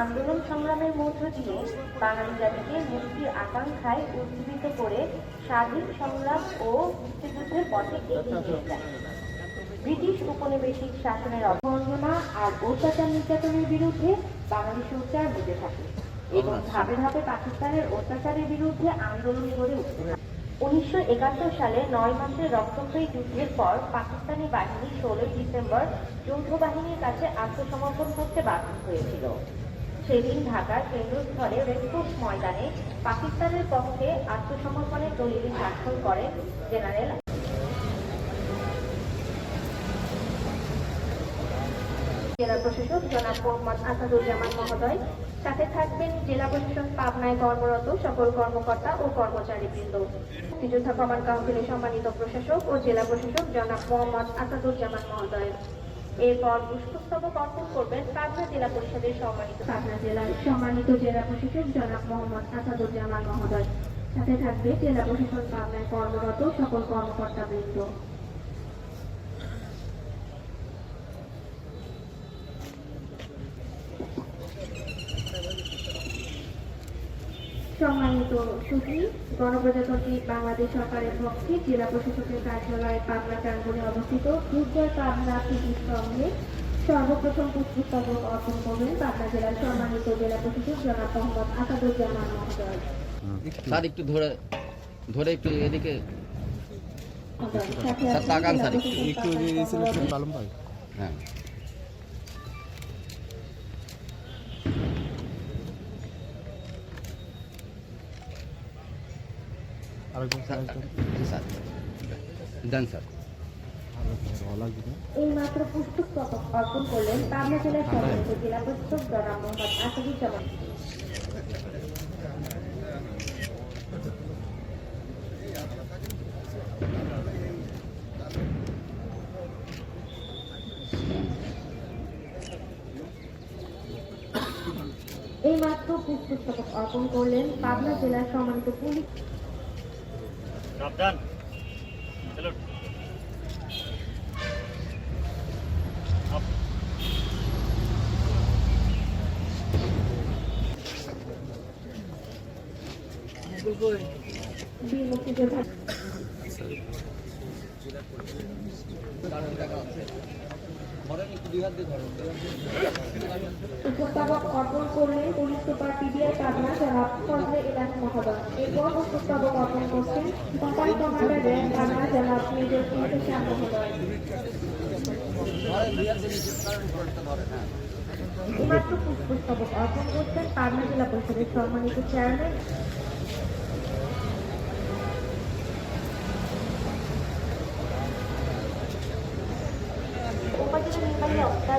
আন্দোলন সংগ্রামের মধ্য দিয়ে বাঙালি জাতিকে মুক্তির আকাঙ্ক্ষায় উজ্জীবিত করে স্বাধীন সংগ্রাম ও মুক্তিযুদ্ধের পথে এগিয়ে নিয়ে যায় ব্রিটিশ উপনিবেশিক শাসনের অবমাননা আর অত্যাচার নির্যাতনের বিরুদ্ধে বাঙালি সোচ্চার হতে থাকে এবং ধাপে ধাপে পাকিস্তানের অত্যাচারের বিরুদ্ধে আন্দোলন গড়ে উঠতে থাকে। উনিশশো একাত্তর সালে নয় মাসের রক্তক্ষয়ী যুদ্ধের পর পাকিস্তানি বাহিনী ষোলোই ডিসেম্বর যৌথ বাহিনীর কাছে আত্মসমর্পণ করতে বাধ্য হয়েছিল। সেদিন ঢাকার কেন্দ্রস্থলে রেসকোর্স ময়দানে পাকিস্তানের পক্ষে আত্মসমর্পণের দলিল স্বাক্ষর করেন জেনারেল। জেলা প্রশাসক জনাব মোহাম্মদ আসাদুজ্জামান মহোদয়, সাথে থাকবেন জেলা প্রশাসন পাবনায় কর্মরত সকল কর্মকর্তা ও কর্মচারীবৃন্দ। মুক্তিযোদ্ধা কমান্ড কাউন্সিলের সম্মানিত প্রশাসক ও জেলা প্রশাসক জনাব মোহাম্মদ আসাদুজ্জামান মহোদয়। এরপর পুষ্পস্তবক অর্পণ করবেন পাবনা জেলা পরিষদের সম্মানিত পাবনা জেলার সম্মানিত জেলা প্রশাসক জনাব মোহাম্মদ আসাদুজ্জামান মহোদয়। সাথে থাকবে জেলা প্রশাসন পাবনায় কর্মরত সকল কর্মকর্তাবৃন্দ। সম্মানিত সুখী গণপ্রজাতন্ত্রী বাংলাদেশ সরকারের পক্ষে জেলা প্রশাসকের কার্যালয় পাবনা প্রাঙ্গনে অবস্থিত দুর্জয় পাবনা স্তম্ভে সর্বপ্রথম পুষ্পস্তবক অর্পণ করবেন পাবনা জেলার সম্মানিত জেলা প্রশাসক জনাব মোহাম্মদ আসাদুজ্জামান মহোদয় স্যার একটু ধরে ধরে একটু এদিকে স্যার, তাকান স্যার, একটু- হ্যাঁ আরেকজন স্যার স্যার জি, স্যার দেন স্যার ভালো লাগবে না? এই মাত্র পুষ্পস্তবক অর্পণ করলেন পাবনা জেলার সম্মানিত জেলা প্রশাসক জনাব মোহাম্মদ আসাদুজ্জামান। এই মাত্র পুষ্পস্তবক অর্পণ করলেন পাবনা জেলার সম্মানিত পুলিশ সাবধান চলো আপ বীর মুক্তিযোদ্ধা উপস্থাপক অর্পণ করলেন পুলিশ সুপার পিডিআই পাবনা জনাব ফজলে ইলাহি মহোদয়। এরপর উপস্থাপক অর্পণ করছেন কোম্পানি কমান্ডার র্যাব পাবনা জনাব মেজর মহোদয়। এইমাত্র পুষ্পস্তবক অর্পণ করছেন পাবনা জেলা পরিষদের সম্মানিত চেয়ারম্যান উপজেলা নির্বাহী অফিসার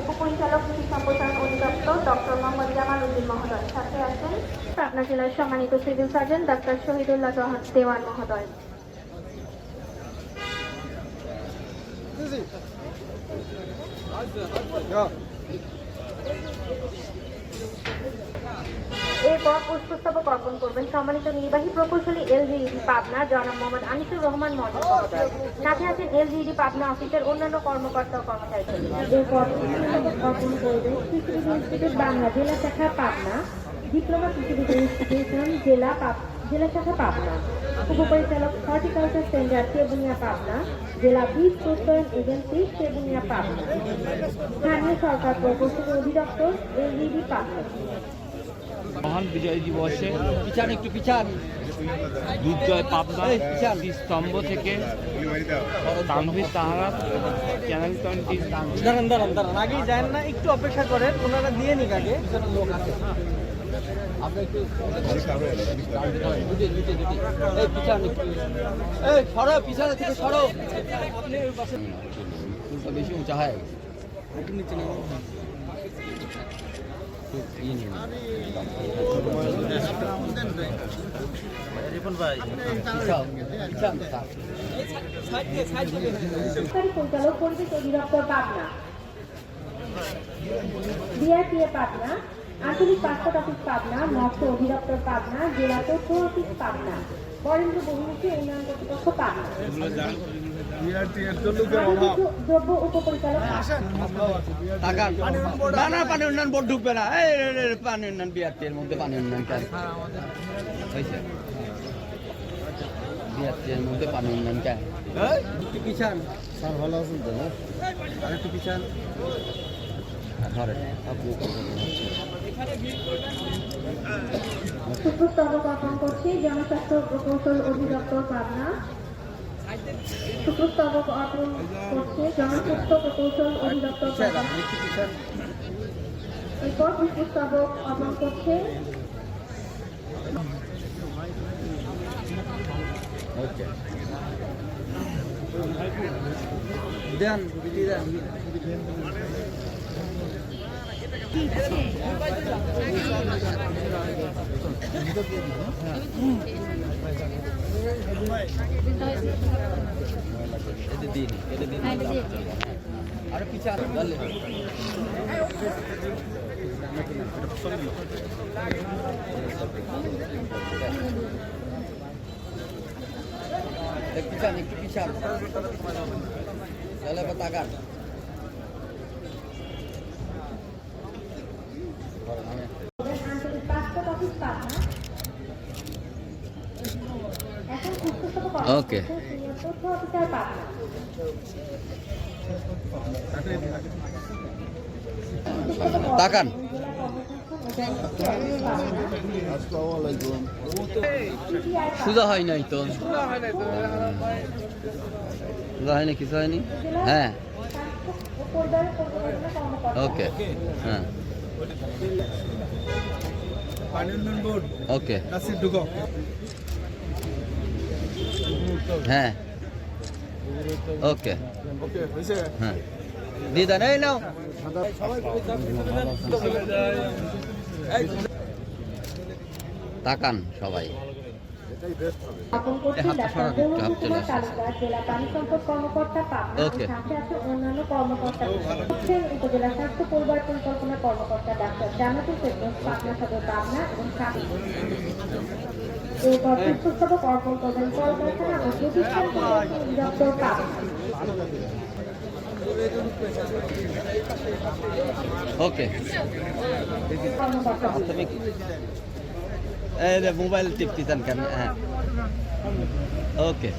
উপপরিচালক কৃষি সম্প্রসারণ অধিদপ্তর ডক্টর মোহাম্মদ জামাল উদ্দিন মহোদয়। সাথে আছেন পাবনা জেলার সম্মানিত civil surgeon doctor Shahidullah Dewan মহোদয়। এরপর পুষ্পস্তবক অর্পণ করবেন। সম্মানিত নির্বাহী প্রকৌশলী এলজিইডি পাবনা, জনাব মোহাম্মদ আনিসুর রহমান মন্ডল মহোদয় সাথে আছেন এলজিইডি পাবনা অফিসের অন্যান্য কর্মকর্তা ও কর্মচারী। অর্পণ করবেন বাংলা, জেলা শাখা পাবনা, ডিপ্লোমা জেলা পাব- জেলা শাখা পাবনা উপপরিচালক হর্টিকালচার সেন্টার কেবুনিয়া পাবনা জেলা বীজ প্রত্যয়ন এজেন্সি কেবুনিয়া পাবনা স্থানীয় সরকার প্রকৌশলী অধিদপ্তর এলজিইডি পাবনা মহান বিজয় দিবসে পিছান একটু পিছান দুর্জয় পাবনা স্তম্ভ থেকে তানভীর তাহারা চ্যানেল টোয়েন্টি দাঁড়ান দাঁড়ান দাঁড়ান। আগেই যান না একটু অপেক্ষা করেন। ওনারা দিয়ে নিক আগে লোক আছে সরো পিছনে থেকে সরো বেশি পরিচালক পরিবেশ অধিদপ্তর পাবনা পাবনা। আঞ্চলিক পাসপোর্ট অফিস পাবনা মৎস্য অধিদপ্তর পাবনা জেলা তথ্য অফিস পাবনা। বরেন্দ্র বহুমুখী উন্নয়ন কর্তৃপক্ষ পাবনা। দ্রব্য উপপরিচালক না না পানি উন্নয়ন বোর্ড ঢুকবে না। এই এই, এই, পানি উন্নয়ন বিআরটির মধ্যে পানি উন্নয়ন হয়েছে? বিআরটির মধ্যে পানি উন্নয়ন কেন একটু স্যার ভালো আছেন তো? আর একটু ধরেন আপনি সুপ্রস্তবক অর্পণ করছে জনস্বাস্থ্য প্রকৌশল অধিদপ্তর পাবনা। সুপ্রস্তবক অর্পণ করছে জনস্বাস্থ্য প্রকৌশল অধিদপ্তর পাবনা। এরপর পুষ্পস্তবক অর্পণ করছে দেন দিন। আরে পিছা দলে একটু পিছান একটু পিছান তাহলে তাকান আঞ্চলিক পাসপোর্ট অফিস পাবনা এখন পুষ্পস্তবক অর্পণ ওকে। তাকান। সোজা হয় নাই তো? সোজা হয়নি কিছু হয়নি? হ্যাঁ। ওকে হ্যাঁ। ওকে হ্যাঁ। ওকে হ্যাঁ। দিয়ে দেন এই নাও। তাকান সবাই। উপজেলা স্বাস্থ্য পরিবার পরিকল্পনা কর্মকর্তা ডাক্তার জান্নাতুল ফেরদৌস পাবনা সদর পাবনা এবং সাথে এরপর পুষ্পস্তবক অর্পণ করবেন কলকারখানা ও প্রতিষ্ঠান অধিদপ্তর পাবনা। ওকে কর্মকর্তা তুমি এই যে মোবাইল টিপতেছেন কেন? হ্যাঁ। ওকে।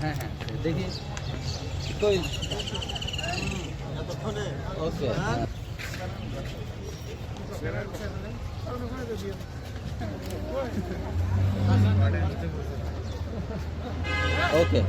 হ্যাঁ হ্যাঁ দেখি। ওকে। ওকে